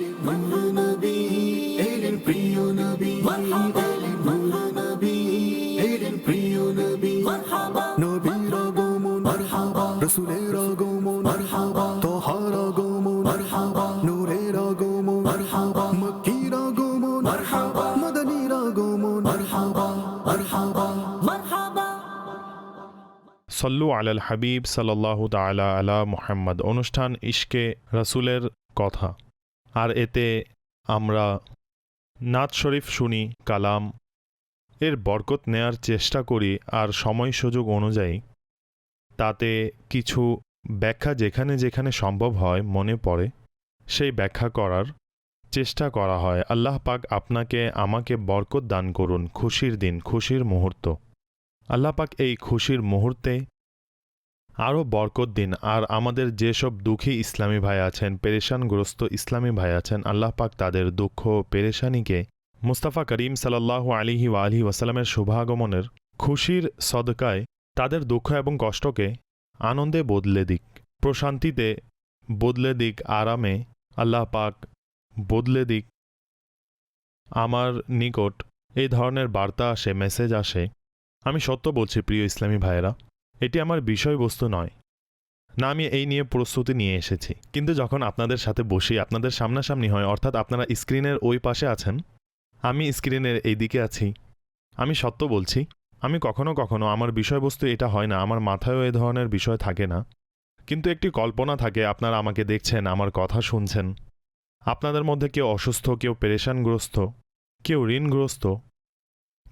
নূর নবী এলেন প্রিয় নবী। এলেন নূর নবী এলেন প্রিয় নবী। নবীর আগমন। মারহাবা রাসূলের আগমন। মারহাবা তোহার আগমন। মারহাবা নূরের আগমন। মারহাবা মক্কির আগমন। মারহাবা মদনীর আগমন। মারহাবা মারহাবা সল্লু আলাল হাবিব সাল্লাহ তালা আলা মুহাম্মদ। অনুষ্ঠান ইশকে রাসূলের কথা। আর এতে আমরা নাত শরীফ শুনি, কালাম। এর বরকত নেয়ার চেষ্টা করি আর সময় সুযোগ অনুযায়ী। তাতে কিছু ব্যাখ্যা যেখানে যেখানে সম্ভব হয় মনে পড়ে। সেই ব্যাখ্যা করার চেষ্টা করা হয়। আল্লাহ পাক আপনাকে আমাকে বরকত দান করুন। খুশির দিন, খুশির মুহূর্ত। আল্লাহ পাক এই খুশির মুহূর্তে আরও বরকত দিন। আর আমাদের যেসব দুঃখী ইসলামী ভাই আছেন, পেরেশানগ্রস্ত ইসলামী ভাই আছেন, আল্লাহ পাক তাদের দুঃখ পেরেশানিকে মুস্তাফা করিম সাল্লাল্লাহু আলিহি আলহি ওয়াসালামের শুভাগমনের খুশির সদকায় তাদের দুঃখ এবং কষ্টকে আনন্দে বদলে দিক, প্রশান্তিতে বদলে দিক, আরামে আল্লাহ পাক বদলে দিক। আমার নিকট এই ধরনের বার্তা আসে, মেসেজ আসে। আমি সত্য বলছি, প্রিয় ইসলামী ভাইয়েরা এটি আমার বিষয়বস্তু নয়। না, আমি এই নিয়ে প্রস্তুতি নিয়ে এসেছি। কিন্তু যখন আপনাদের সাথে বসি, আপনাদের সামনাসামনি হয়, অর্থাৎ আপনারা স্ক্রিনের ওই পাশে আছেন, আমি স্ক্রিনের এই দিকে আছি। আমি সত্য বলছি, আমি কখনো কখনো আমার বিষয়বস্তু এটা হয় না, আমার মাথায়ও এ ধরনের বিষয় থাকে না। কিন্তু একটি কল্পনা থাকে, আপনারা আমাকে দেখছেন, আমার কথা শুনছেন। আপনাদের মধ্যে কেউ অসুস্থ, কেউ পেরেশানগ্রস্ত, কেউ ঋণগ্রস্ত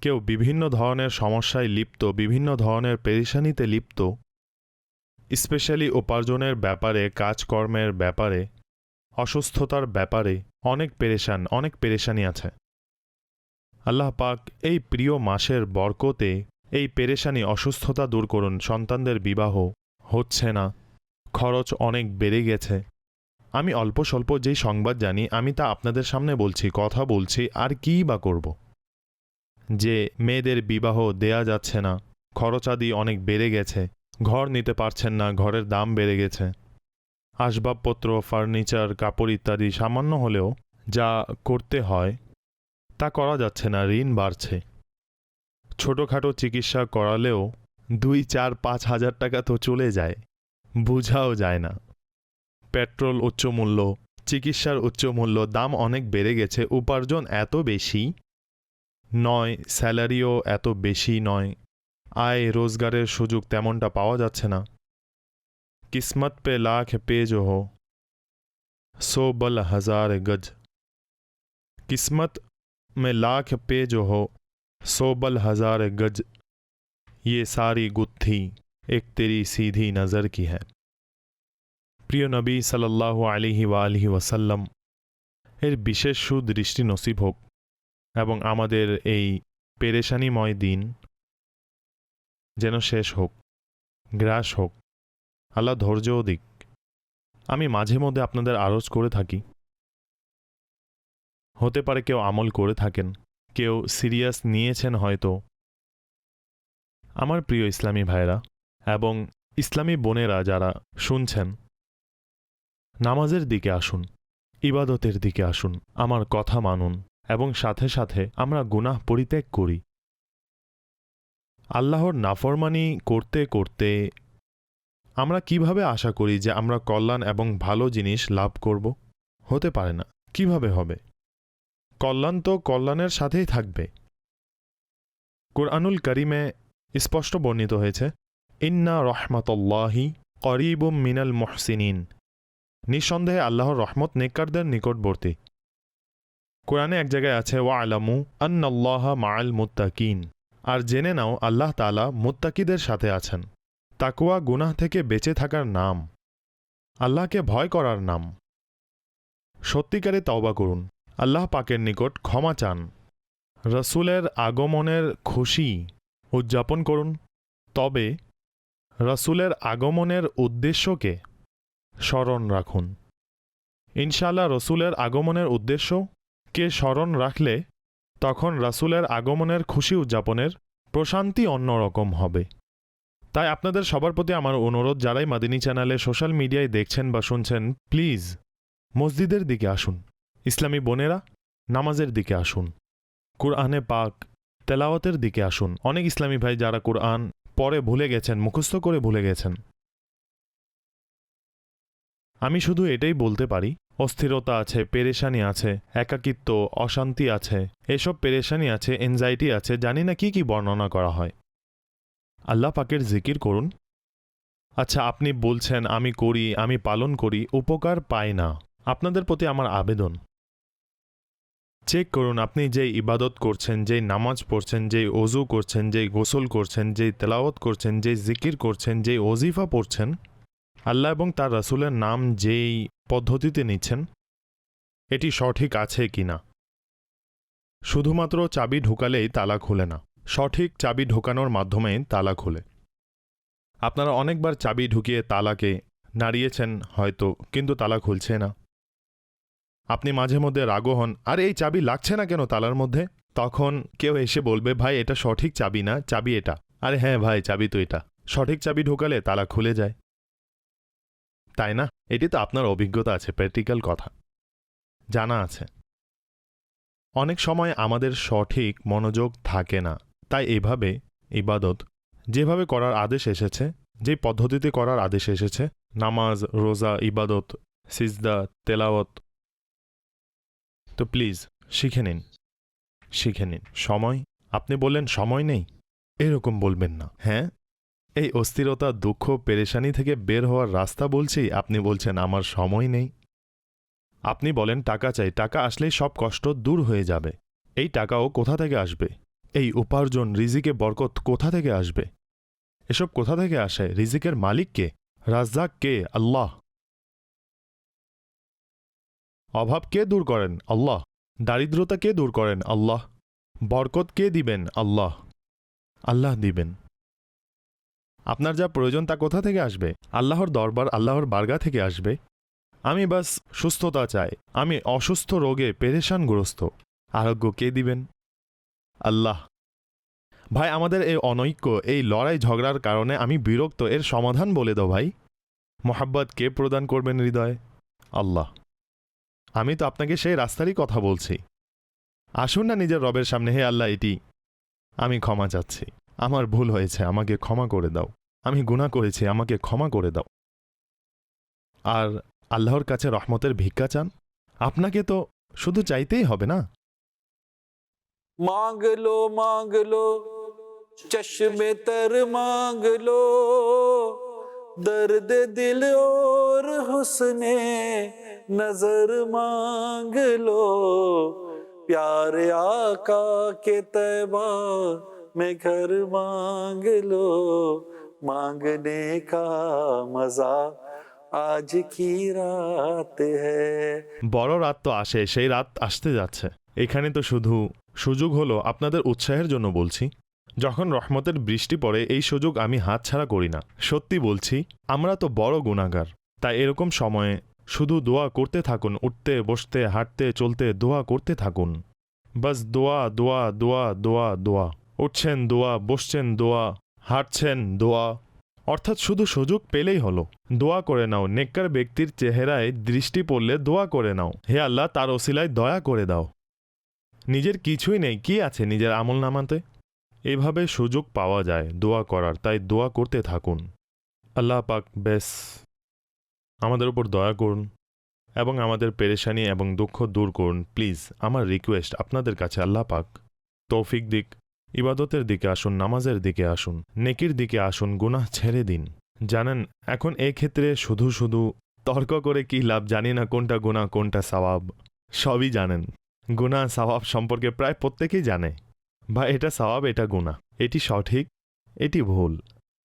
কেউ বিভিন্ন ধরনের সমস্যায় লিপ্ত, বিভিন্ন ধরনের পেরেশানিতে লিপ্ত, স্পেশালি উপার্জনের ব্যাপারে, কাজকর্মের ব্যাপারে, অসুস্থতার ব্যাপারে অনেক পেরেশান, অনেক পেরেশানি আছে। আল্লাহ পাক এই প্রিয় মাসের বরকতে এই পেরেশানি, অসুস্থতা দূর করুন, সন্তানদের বিবাহ হচ্ছে না, খরচ অনেক বেড়ে গেছে। আমি অল্প স্বল্প যেই সংবাদ জানি, আমি তা আপনাদের সামনে বলছি, কথা বলছি, আর কী বা করব? যে মেয়েদের বিবাহ দেয়া যাচ্ছে না, খরচাদি অনেক বেড়ে গেছে, ঘর নিতে পারছেন না, ঘরের দাম বেড়ে গেছে। আসবাবপত্র, ফার্নিচার, কাপড় ইত্যাদি সামান্য হলেও যা করতে হয়, তা করা যাচ্ছে না, ঋণ বাড়ছে। ছোটোখাটো চিকিৎসা করালেও দুই, চার, পাঁচ হাজার টাকা তো চলে যায়, বুঝাও যায় না। পেট্রোল উচ্চমূল্য, চিকিৎসার উচ্চমূল্য, দাম অনেক বেড়ে গেছে, উপার্জন এত বেশি নয় স্যালারিও এত বেশি নয় আয় রোজগারের সুযোগ তেমনটা পাওয়া যাচ্ছে না কিসমত পে লাখ পে जो हो सो बल हजार गज किस्मत में लाख पे जो हो सो बल हजार गज ये सारी गुत्थी एक तेरी सीधी नज़र की है প্রিয় নবী সাল্লাল্লাহু আলিহি ওয়ালিহি ওয়াসাল্লাম এর বিশেষ সুদৃষ্টি নসিব হোক এবং আমাদের এই পেরেশানিময় দিন যেন শেষ হোক, গ্রাস হোক। আল্লাহ ধৈর্যও দিক। আমি মাঝে মধ্যে আপনাদের আরজ করে থাকি। হতে পারে কেউ আমল করে থাকেন, কেউ সিরিয়াস নিয়েছেন হয়তো। আমার প্রিয় ইসলামী ভাইরা এবং ইসলামী বোনেরা যারা শুনছেন, নামাজের দিকে আসুন, ইবাদতের দিকে আসুন, আমার কথা মানুন। এবং সাথে সাথে আমরা গুনাহ পরিত্যাগ করি। আল্লাহর নাফরমানি করতে করতে আমরা কীভাবে আশা করি যে আমরা কল্যাণ এবং ভালো জিনিস লাভ করব? হতে পারে না। কীভাবে হবে? কল্যাণ তো কল্যাণের সাথেই থাকবে। কোরআনুল করিমে স্পষ্ট বর্ণিত হয়েছে, ইন্না রহমতল্লাহি করিবুম মিনাল মহসিনিন। নিঃসন্দেহে আল্লাহর রহমত নেককারদের নিকটবর্তী। কোরআনে এক জায়গায় আছে ওয়া আলামু আন্নাল্লাহ মাআল মুত্তাকিন। আর জেনে নাও, আল্লাহ তালা মুত্তাকিদের সাথে আছেন। তাকুয়া গুনাহ থেকে বেঁচে থাকার নাম। আল্লাহকে ভয় করার নাম। সত্যিকারে তওবা করুন। আল্লাহ পাকের নিকট ক্ষমা চান। রসুলের আগমনের খুশি উদযাপন করুন। তবে রসুলের আগমনের উদ্দেশ্যকে স্মরণ রাখুন। ইনশাআল্লাহ রসুলের আগমনের উদ্দেশ্য কে স্মরণ রাখলে তখন রাসুলের আগমনের খুশি উদযাপনের প্রশান্তি অন্যরকম হবে। তাই আপনাদের সবার প্রতি আমার অনুরোধ, যারাই মাদিনী চ্যানেলে সোশ্যাল মিডিয়ায় দেখছেন বা শুনছেন, প্লিজ মসজিদের দিকে আসুন। ইসলামী বোনেরা, নামাজের দিকে আসুন। কুরআনে পাক, তেলাওয়াতের দিকে আসুন। অনেক ইসলামী ভাই যারা কুরআন পরে ভুলে গেছেন, মুখস্থ করে ভুলে গেছেন। আমি শুধু এটাই বলতে পারি অস্থিরতা আছে, পেরেশানি আছে, একাকিত্ব, অশান্তি আছে। এসব পেরেশানি আছে এনজাইটি আছে, জানি না কি কি বর্ণনা করা হয়। আল্লাহ পাকের জিকির করুন। আচ্ছা আপনি বলছেন, আমি করি, আমি পালন করি, উপকার পাই না। আপনাদের প্রতি আমার আবেদন। চেক করুন, আপনি যেই ইবাদত করছেন, যেই নামাজ পড়ছেন, যেই অজু করছেন, যেই গোসল করছেন, যেই তেলাওয়াত করছেন, যেই জিকির করছেন, যেই ওজিফা পড়ছেন আল্লাহ এবং তার রাসূলের নাম যেই পদ্ধতিতে নিচ্ছেন, এটি সঠিক আছে কি না? শুধুমাত্র চাবি ঢুকালেই তালা খুলে না। সঠিক চাবি ঢোকানোর মাধ্যমে তালা খুলে। আপনারা অনেকবার চাবি ঢুকিয়ে তালাকে নাড়িয়েছেন হয়তো, কিন্তু তালা খুলছে না। আপনি মাঝে মধ্যে রাগও হন, আর, এই চাবি লাগছে না কেন তালার মধ্যে? তখন কেউ এসে বলবে, ভাই, এটা সঠিক চাবি না, চাবি এটা। আরে হ্যাঁ ভাই, চাবি তো এটা। সঠিক চাবি ঢোকালে তালা খুলে যায়। তাই না? এটি তো আপনার অভিজ্ঞতা আছে, প্র্যাকটিক্যাল কথা। জানা আছে। অনেক সময় আমাদের সঠিক মনোযোগ থাকে না। তাই এভাবে ইবাদত, যেভাবে করার আদেশ এসেছে, যে পদ্ধতিতে করার আদেশ এসেছে, নামাজ, রোজা, ইবাদত, সিজদা, তেলাওয়াত, তো প্লিজ, শিখে নিন। শিখে নিন। সময়, আপনি বললেন সময় নেই। এরকম বলবেন না। হ্যাঁ? এই অস্থিরতা, দুঃখ, পেরেশানি থেকে বের হওয়ার রাস্তা বলছি আপনি বলছেন, আমার সময় নেই। আপনি বলেন, টাকা চাই। টাকা আসলেই সব কষ্ট দূর হয়ে যাবে। এই টাকাও কোথা থেকে আসবে? এই উপার্জন, রিজিকে বরকত কোথা থেকে আসবে? এসব কোথা থেকে আসে? রিজিকের মালিক কে? রাজ্জাক কে? আল্লাহ। অভাব কে দূর করেন? আল্লাহ। দারিদ্রতা কে দূর করেন? আল্লাহ। বরকত কে দিবেন? আল্লাহ। আল্লাহ দিবেন। আপনার যা প্রয়োজন তা কোথা থেকে আসবে? আল্লাহর দরবার আল্লাহর বার্গা থেকে আসবে? আমি বাস সুস্থতা চাই। আমি অসুস্থ রোগে পেরেশানগ্রস্ত। আরোগ্য কে দিবেন? আল্লাহ। ভাই, আমাদের এই অনৈক্য, এই লড়াই ঝগড়ার কারণে আমি বিরক্ত। এর সমাধান বলে দাও ভাই। মোহাব্বত কে প্রদান করবেন হৃদয়ে? আল্লাহ। আমি তো আপনাকে সেই রাস্তারই কথা বলছি। আসুন না নিজের রবের সামনে। হে আল্লাহ, এটি আমি ক্ষমা চাচ্ছি। আমার ভুল হয়েছে আমাকে ক্ষমা করে দাও আমি গুনাহ করেছি আমাকে ক্ষমা করে দাও আর আল্লাহর কাছে রহমতের ভিক্ষা চান আপনাকে তো শুধু চাইতেই হবে না मांग लो मांग लो चश्मे तर मांग लो दर्द दिल और हुस्ने नजर मांग लो प्यारे आका के तैबा में घर मांग लो मांगने का मजा आज की रात है বড় রাত তো আসে সেই রাত আসতে যাচ্ছে এখানে তো শুধু সুযোগ হলো আপনাদের উৎসাহের জন্য বলছি যখন রহমতের বৃষ্টি পড়ে এই সুযোগ আমি হাতছাড়া করি না সত্যি বলছি আমরা তো বড় গুণাগার তাই এরকম সময়ে শুধু দোয়া করতে থাকুন উঠতে বসতে হাঁটতে চলতে দোয়া করতে থাকুন বাস দোয়া দোয়া দোয়া দোয়া দোয়া উঠছেন দোয়া, বসছেন দোয়া, হাঁটছেন দোয়া। অর্থাৎ শুধু সুযোগ পেলেই হলো। দোয়া করে নাও, নেককার ব্যক্তির চেহারায় দৃষ্টি পড়লে দোয়া করে নাও। হে আল্লাহ, তার ওসিলায় দয়া করে দাও। নিজের কিছুই নেই, কি আছে নিজের আমল নামাতে? এভাবে সুযোগ পাওয়া যায় দোয়া করার, তাই দোয়া করতে থাকুন। আল্লাহ পাক বেশ আমাদের উপর দয়া করুন এবং আমাদের পেরেশানি এবং দুঃখ দূর করুন। প্লিজ, আমার রিকোয়েস্ট আপনাদের কাছে আল্লাহ পাক, তৌফিক দিক। ইবাদতের দিকে আসুন, নামাজের দিকে আসুন, নেকির দিকে আসুন, গুনাহ ছেড়ে দিন। জানেন, এখন ক্ষেত্রে শুধু শুধু তর্ক করে কি লাভ জানি না কোনটা গুণা কোনটা সওয়াব। সবই জানেন। গুণা সওয়াব সম্পর্কে প্রায় প্রত্যেকেই জানে। বা এটা সওয়াব, এটা গুণা এটি সঠিক, এটি ভুল।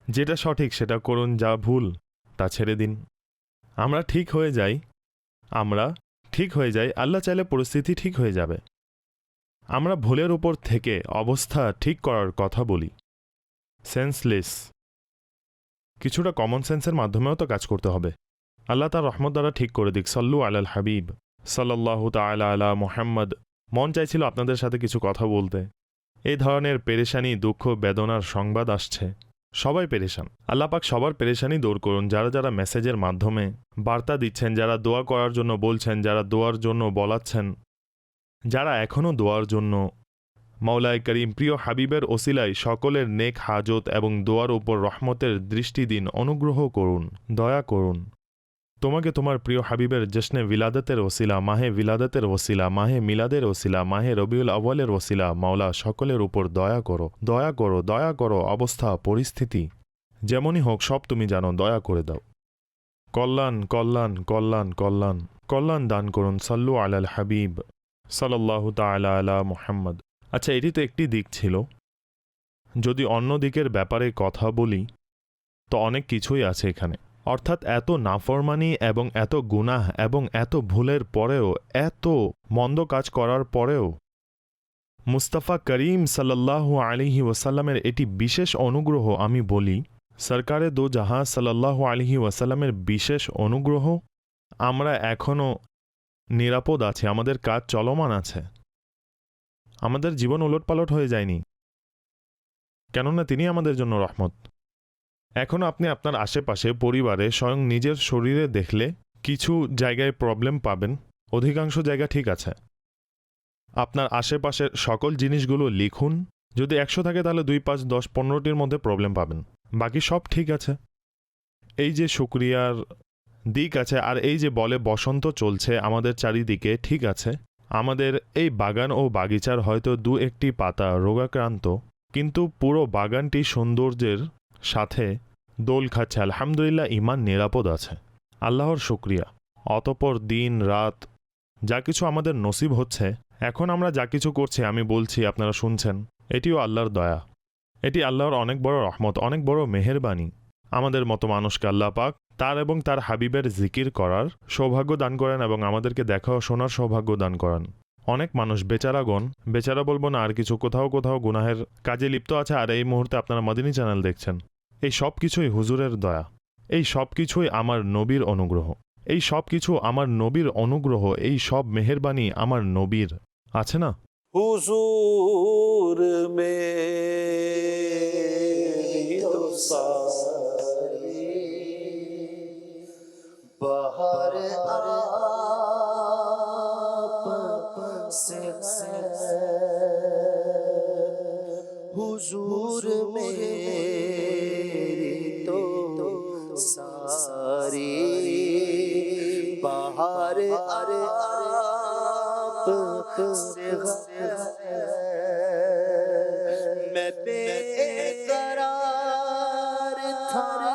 যেটা সঠিক সেটা করুন, যা ভুল তা ছেড়ে দিন। আমরা ঠিক হয়ে যাই, আমরা ঠিক হয়ে যাই, আল্লাহ চাইলে পরিস্থিতি ঠিক হয়ে যাবে। আমরা ভুলের উপর থেকে অবস্থা ঠিক করার কথা বলি। সেন্সলেস কিছুটা কমন সেন্সের মাধ্যমেও তো কাজ করতে হবে। আল্লাহ তার রহমত দ্বারা ঠিক করে দিক। সল্লু আলাল হাবিব। সাল্লাহ তালা আলা মোহাম্মদ। মন চাইছিল আপনাদের সাথে কিছু কথা বলতে। এই ধরনের পেরেশানি, দুঃখ, বেদনার সংবাদ আসছে। সবাই পেরেশান। আল্লাপাক সবার পেরেশানি দূর করুন। যারা যারা মেসেজের মাধ্যমে বার্তা দিচ্ছেন, যারা দোয়া করার জন্য বলছেন, যারা দোয়ার জন্য বলাচ্ছেন যারা এখনও দোয়ার জন্য। মাওলায় করিম প্রিয় হাবিবের ওসিলায় সকলের নেক হাজত এবং দোয়ার উপর রহমতের দৃষ্টি দিন, অনুগ্রহ করুন, দয়া করুন। তোমাকে তোমার প্রিয় হাবিবের জশ্নে বিলাদতের ওসিলা, মাহে বিলাদতের ওসিলা, মাহে মিলাদের ওসিলা, মাহে রবিউল আউ্বালের ওসিলা, মাওলা সকলের উপর দয়া করো দয়া করো দয়া করো অবস্থা, পরিস্থিতি। যেমনই হোক, সব তুমি জানো, দয়া করে দাও। কল্যাণ কল্যাণ কল্যাণ কল্যাণ কল্যাণ দান করুন, সাল্লু আলাল হাবিব। সাল্লাল্লাহু তাআলা আলা মুহাম্মদ। আচ্ছা এটি তো একটি দিক ছিল। যদি অন্য দিকের ব্যাপারে কথা বলি, তো অনেক কিছুই আছে এখানে। অর্থাৎ এত নাফরমানি এবং এত গুনাহ এবং এত ভুলের পরেও, এত মন্দ কাজ করার পরেও, মুস্তাফা করিম সাল্লাল্লাহু আলিহি ওয়াসাল্লামের এটি বিশেষ অনুগ্রহ আমি বলি, সরকারে দো জাহা সাল্লাল্লাহু আলিহি ওয়াসাল্লামের বিশেষ অনুগ্রহ, আমরা এখনও নিরাপদ আছে, আমাদের কাজ চলমান আছে। আমাদের জীবন ওলটপালট হয়ে যায়নি। কেননা তিনি আমাদের জন্য রহমত। এখন আপনি আপনার আশেপাশে, পরিবারে স্বয়ং নিজের শরীরে দেখলে কিছু জায়গায় প্রবলেম পাবেন, অধিকাংশ জায়গা ঠিক আছে। আপনার আশেপাশের সকল জিনিসগুলো লিখুন, যদি একশো থাকে তাহলে দুই পাঁচ দশ পনেরোটির মধ্যে প্রবলেম পাবেন, বাকি সব ঠিক আছে। এই যে শুক্রিয়ার দিক আছে, আর এই যে বলে বসন্ত চলছে আমাদের চারিদিকে, ঠিক আছে। আমাদের এই বাগান ও বাগিচার হয়তো দু একটি পাতা রোগাক্রান্ত, কিন্তু পুরো বাগানটি সৌন্দর্যের সাথে দোল খাচ্ছে। আলহামদুলিল্লাহ ইমান নিরাপদ আছে। আল্লাহর শুক্রিয়া। অতপর দিন, রাত, যা কিছু আমাদের নসিব হচ্ছে, এখন আমরা যা কিছু করছি, আমি বলছি, আপনারা শুনছেন, এটিও আল্লাহর দয়া। এটি আল্লাহর অনেক বড় রহমত, অনেক বড় মেহেরবানি। আমাদের মতো মানুষকে আল্লাহ পাক তার এবং তার হাবিবের জিকির করার সৌভাগ্য দান করেন এবং আমাদেরকে দেখা ও শোনার সৌভাগ্য দান করেন। অনেক মানুষ বেচারাগণ বেচারা বলব না আর কিছু, কোথাও কোথাও গুনাহের কাজে লিপ্ত আছে আর এই মুহূর্তে আপনারা মদিনী চ্যানেল দেখছেন। এই সব কিছুই হুজুরের দয়া। এই সব কিছুই আমার নবীর অনুগ্রহ। এই সব কিছু আমার নবীর অনুগ্রহ। এই সব মেহেরবানি আমার নবীর। আছে না? হুজুর মে बाहर आप से है हुजूर मेरी तो सारी बाहर अरे आप से है मैं बेकरार था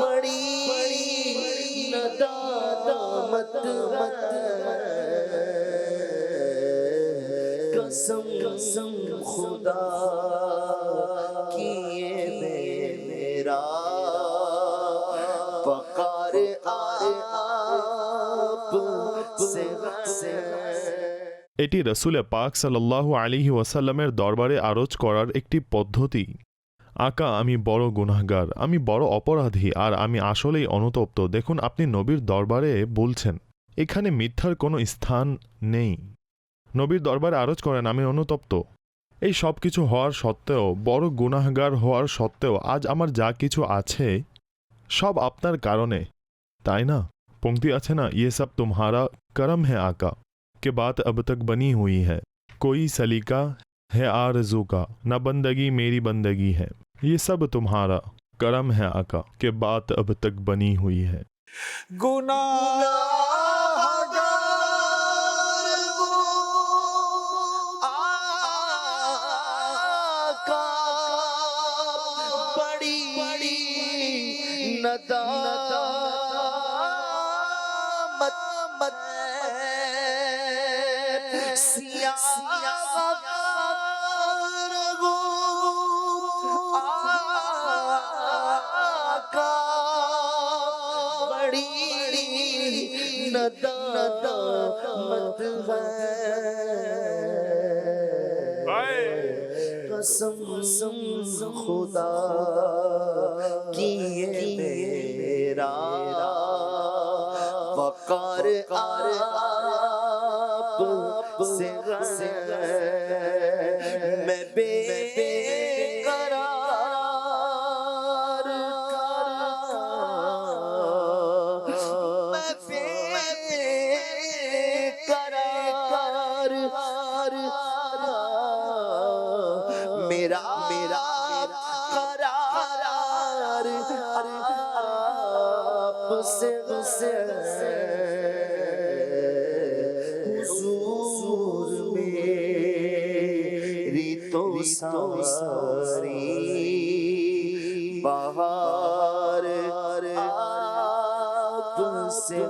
बड़ी नदामत मत कसम कसम खुदा की ये मेरा पकार आए आप से से এটি রসুলে পাক সাল্লাল্লাহু আলিহি ওয়াসাল্লামের দরবারে আরজ করার একটি পদ্ধতি আকা আমি বড় গুনাহগার আমি বড় অপরাধী আর আমি আসলেই অনুতপ্ত দেখুন আপনি নবীর দরবারে বলছেন এখানে মিথ্যার কোনো স্থান নেই নবীর দরবারে আরজ করেন আমি অনুতপ্ত এই সব কিছু হওয়ার সত্ত্বেও বড় গুনাহগার হওয়ার সত্ত্বেও আজ আমার যা কিছু আছে সব আপনার কারণে তাই না পংক্তি আছে না ইয়ে সব तुम्हारा करम है आका के बात अब तक बनी हुई है कोई सलीका है आरजू का न बंदगी मेरी बंदगी है ये सब तुम्हारा करम है आका के बात अब तक बनी हुई है। गुनाहगार खुदा বলছে হুজুর মে ঋতু সারি বাহার আপ সে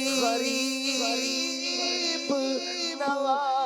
गरीब गरीब नवाज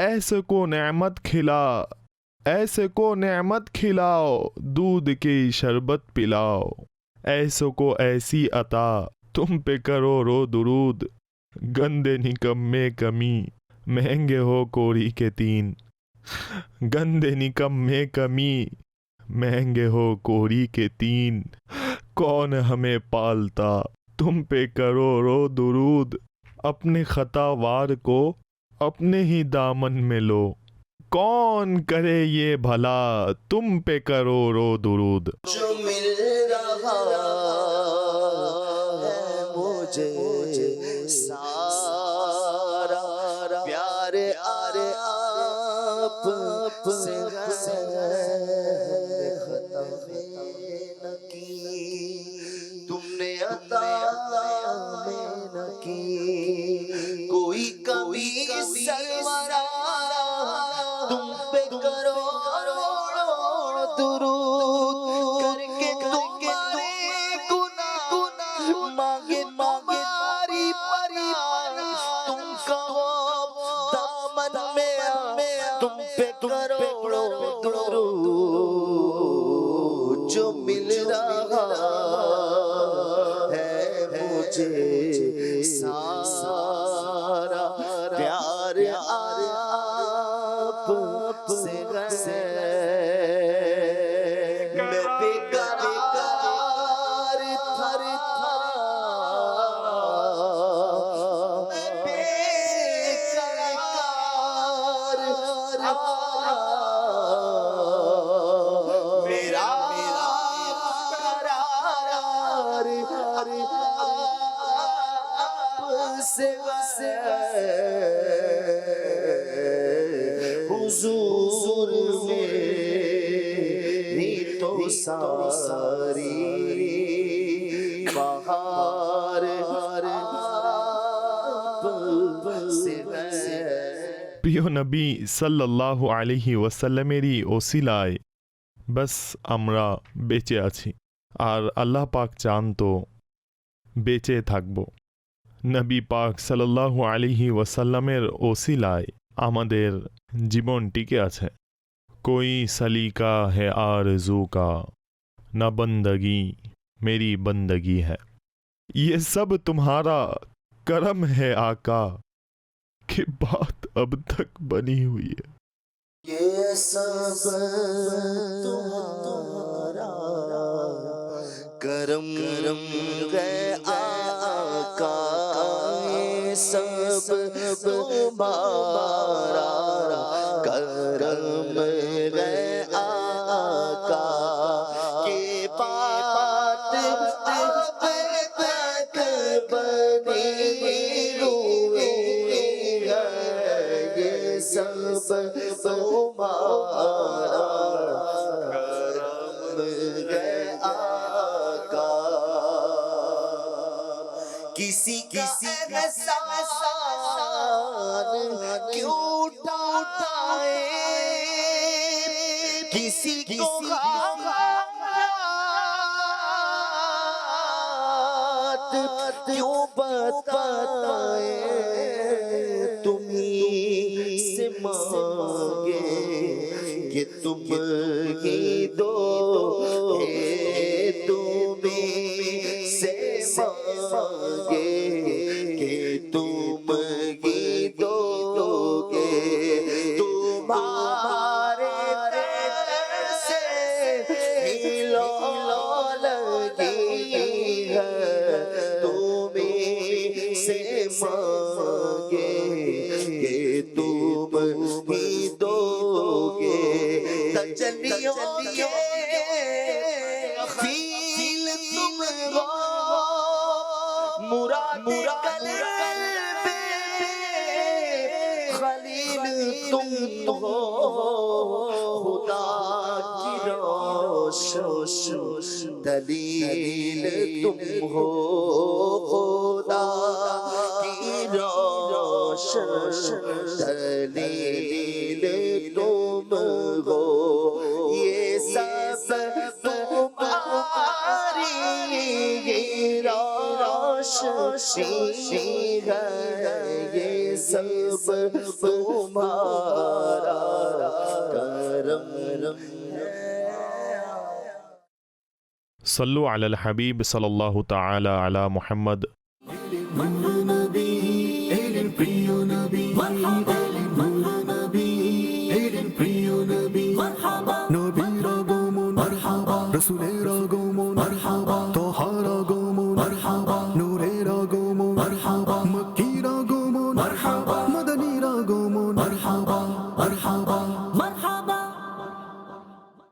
ऐसे को नेमत खिला, ऐसे को नेमत खिलाओ, दूध की शरबत पिलाओ। ऐसो को ऐसी अता, तुम पे करो रो दुरूद। गंदे निकम्मे कमी, महँगे हो कोरी के तीन। गंदे निकम्मे कमी, महँगे हो कोरी के तीन। कौन हमें पालता, तुम पे करो रो दुरूद। अपने खतावार को अपने ही दामन में लो। कौन करे ये भला? तुम पे करो रो दुरूद। जो मिल रहा है मुझे पे करो दुरूद जो मिल रहा है मुझे हुजूर मेरी तो सारी बाहर आपसे প্রিয় নবী সাল্লাল্লাহু আলাইহি ওয়াসাল্লামেরই ওসিলায় বাস আমরা বেঁচে আছি আর আল্লাহ পাক চান তো বেঁচে থাকব নবী পাক সাল্লাল্লাহু আলাইহি ওয়াসাল্লামের ওসিলায় আমাদের জীবন টিকে আছে कोई सलीका है आरजू का न बंदगी मेरी बंदगी है ये सब तुम्हारा करम है आका कि बात अब तक बनी हुई है ये सब तुम्हारा करम करम गए आका ये सब तुम्हारा किसी किसी क्यों उठाए किसी को बात क्यों बताए? तुम्ही से मांगे कि तुम तुम हो खुदा की रोशन दलील तुम हो ये सब तुम्हारी रोशनी है ये सब तुम्हारा صلوا على الحبيب صلى الله تعالى على محمد.